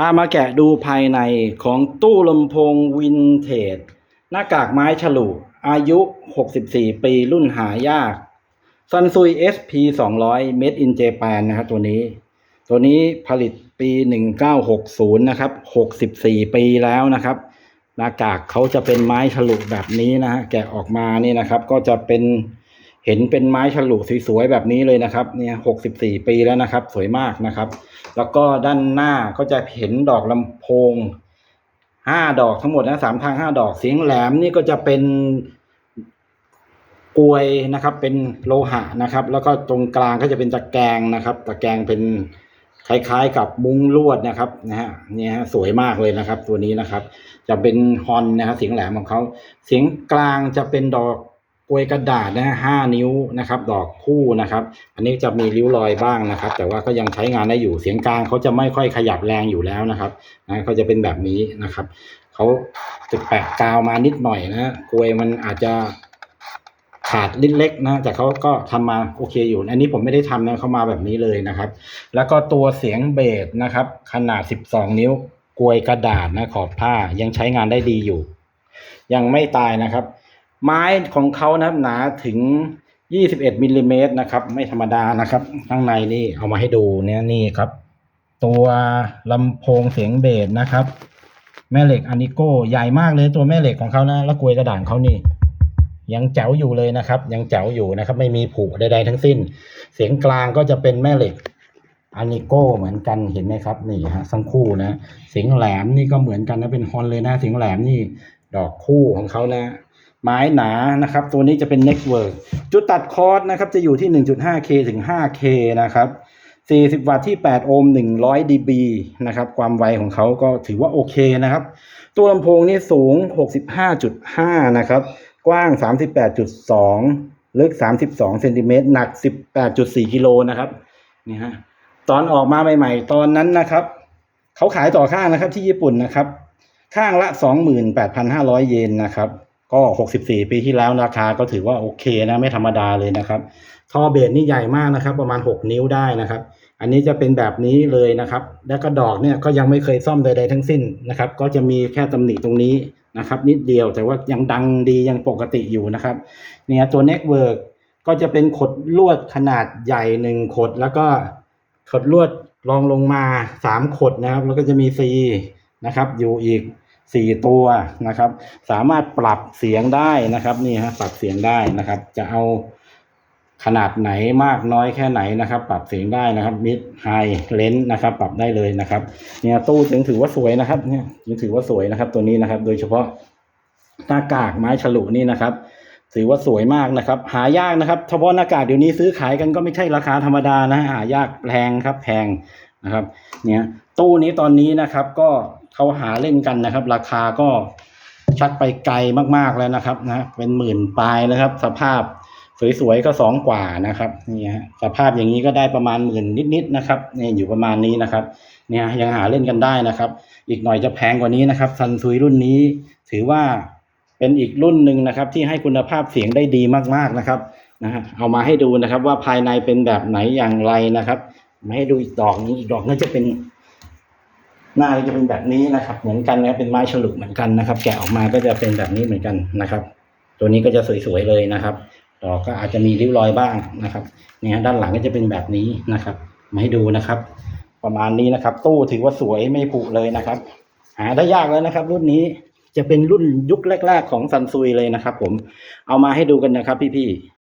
พามาแกะดูภายในของตู้ลำโพงวินเทจ หน้ากากไม้ฉลุ อายุ 64 ปีรุ่นหายากซันซุย SP 200 Made in Japan นะครับตัวนี้ ตัวนี้ผลิตปี 1960 นะครับ 64 ปีแล้วนะครับ หน้ากากเขาจะเป็นไม้ฉลุแบบนี้นะฮะ แกะออกมานี่นะครับ ก็จะเป็น เห็นเป็นไม้ฉลุสวยๆแบบนี้เลยนะครับ เนี่ย64ปีแล้วนะครับ สวยมากนะครับ แล้วก็ด้านหน้าก็จะเห็นดอกลำโพงห้าดอกทั้งหมดนะสามทางห้าดอกเสียงแหลมนี่ก็จะเป็นกลวยนะครับ เป็นโลหะนะครับ แล้วก็ตรงกลางก็จะเป็นตะแกรงนะครับ ตะแกรงเป็นคล้ายๆกับมุ้งลวดนะครับนะฮะเนี่ยฮะสวยมากเลยนะครับ ตัวนี้นะครับ จะเป็นฮอนนะครับเสียงแหลมของเขาเสียงกลางจะเป็นดอก กลวยกระดาษนะห้านิ้วนะครับ ดอกคู่นะครับ อันนี้จะมีริ้วรอยบ้างนะครับ แต่ว่าก็ยังใช้งานได้อยู่เสียงกลางเขาจะไม่ค่อยขยับแรงอยู่แล้วนะครับนะเขาจะเป็นแบบนี้นะครับเขาจะแปะกาวมานิดหน่อยนะกลวยมันอาจจะขาดนิดเล็กนะแต่เขาก็ทำมาโอเคอยู่ อันนี้ผมไม่ได้ทำนะเขามาแบบนี้เลยนะครับ แล้วก็ตัวเสียงเบสนะครับ ขนาด 12 นิ้วกลวยกระดาษนะขอบผ้ายังใช้งานได้ดีอยู่ ยังไม่ตายนะครับ ไม้ของเขานะครับหนาถึง 21มิลลิเมตรนะครับ ไม่ธรรมดานะครับ ข้างในนี่เอามาให้ดูเนี่ยนี่ครับ ตัวลำโพงเสียงเบสนะครับ แม่เหล็กอานิโก้ใหญ่มากเลยตัวแม่เหล็กของเขานะแล้วกลวยกระดาษเขานี่ยังแจ๋วอยู่เลยนะครับ ยังแจ๋วอยู่นะครับ ไม่มีผุใดๆทั้งสิ้น เสียงกลางก็จะเป็นแม่เหล็กอานิโก้เหมือนกันเห็นไหมครับนี่ฮะทั้งคู่นะเสียงแหลมนี่ก็เหมือนกันนะเป็นฮอนเลยนะเสียงแหลมนี่ ดอกคู่ของเขานะ ไม้หนานะครับ ตัวนี้จะเป็น Network จุดตัดคอร์สนะครับ จะอยู่ที่ 1.5K ถึง 5K นะครับ 40 วัตต์ที่ 8 โอห์ม 100 dB นะครับ ความไวของเขาก็ถือว่าโอเคนะครับ ตัวลำโพงนี่สูง 65.5 นะครับ กว้าง 38.2 ลึก 32 เซนติเมตร หนัก 18.4 กิโลนะครับ นี่ฮะ ตอนออกมาใหม่ๆ ตอนนั้นนะครับ เขาขายต่อข้างนะครับที่ญี่ปุ่นนะครับ ข้างละ 28,500 เยนนะครับ ก็ 64 ปีที่แล้วราคาก็ถือว่าโอเคนะไม่ธรรมดาเลยนะครับท่อเบสนี่ใหญ่มากนะครับ ประมาณ 6 นิ้วได้นะครับ อันนี้จะเป็นแบบนี้เลยนะครับ แล้วก็ดอกเนี่ยก็ยังไม่เคยซ่อมใดๆทั้งสิ้นนะครับ ก็จะมีแค่ตำหนิตรงนี้นะครับ นิดเดียวแต่ว่ายังดังดียังปกติอยู่นะครับ เนี่ยตัวเน็กเวิร์กก็จะเป็นขดลวดขนาดใหญ่หนึ่งขด แล้วก็ขดลวดรองลงมาสามขดนะครับ แล้วก็จะมีซีนะครับ อยู่อีก สี่ตัวนะครับ สามารถปรับเสียงได้นะครับนี่ฮะปรับเสียงได้นะครับ จะเอาขนาดไหนมากน้อยแค่ไหนนะครับ ปรับเสียงได้นะครับมิดไฮเลนนะครับ ปรับได้เลยนะครับ เนี่ยตู้ยังถือว่าสวยนะครับ เนี่ยยังถือว่าสวยนะครับ ตัวนี้นะครับ โดยเฉพาะหน้ากากไม้ฉลุนี่นะครับถือว่าสวยมากนะครับ หายากนะครับเฉพาะหน้ากากเดี๋ยวนี้ซื้อขายกันก็ไม่ใช่ราคาธรรมดานะ หายากแพงครับแพงนะครับ เนี่ยตู้นี้ตอนนี้นะครับก็ เขาหาเล่นกันนะครับ ราคาก็ชักไปไกลมากๆแล้วนะครับนะเป็นหมื่นปลายนะครับ สภาพสวยๆก็สองกว่านะครับนี่ฮะสภาพอย่างนี้ก็ได้ประมาณหมื่นนิดๆนะครับเนี่ยอยู่ประมาณนี้นะครับ เนี่ยยังหาเล่นกันได้นะครับ อีกหน่อยจะแพงกว่านี้นะครับซันซุยรุ่นนี้ ถือว่าเป็นอีกรุ่นหนึ่งนะครับ ที่ให้คุณภาพเสียงได้ดีมากๆนะครับนะฮะเอามาให้ดูนะครับว่าภายในเป็นแบบไหนอย่างไรนะครับ มาให้ดูอีกดอกนี้อีกดอกน่าจะเป็น หน้าจะเป็นแบบนี้นะครับ เหมือนกันนะเป็นไม้ฉลุเหมือนกันนะครับ แกะออกมาก็จะเป็นแบบนี้เหมือนกันนะครับ ตัวนี้ก็จะสวยๆเลยนะครับดอกก็อาจจะมีริ้วรอยบ้างนะครับ เนี่ยด้านหลังก็จะเป็นแบบนี้นะครับ มาให้ดูนะครับ ประมาณนี้นะครับ ตู้ถือว่าสวยไม่ผุเลยนะครับ หาได้ยากแล้วนะครับ รุ่นนี้จะเป็นรุ่นยุคแรก ๆ ของซันซุยเลยนะครับ ผมเอามาให้ดูกันนะครับ พี่ๆ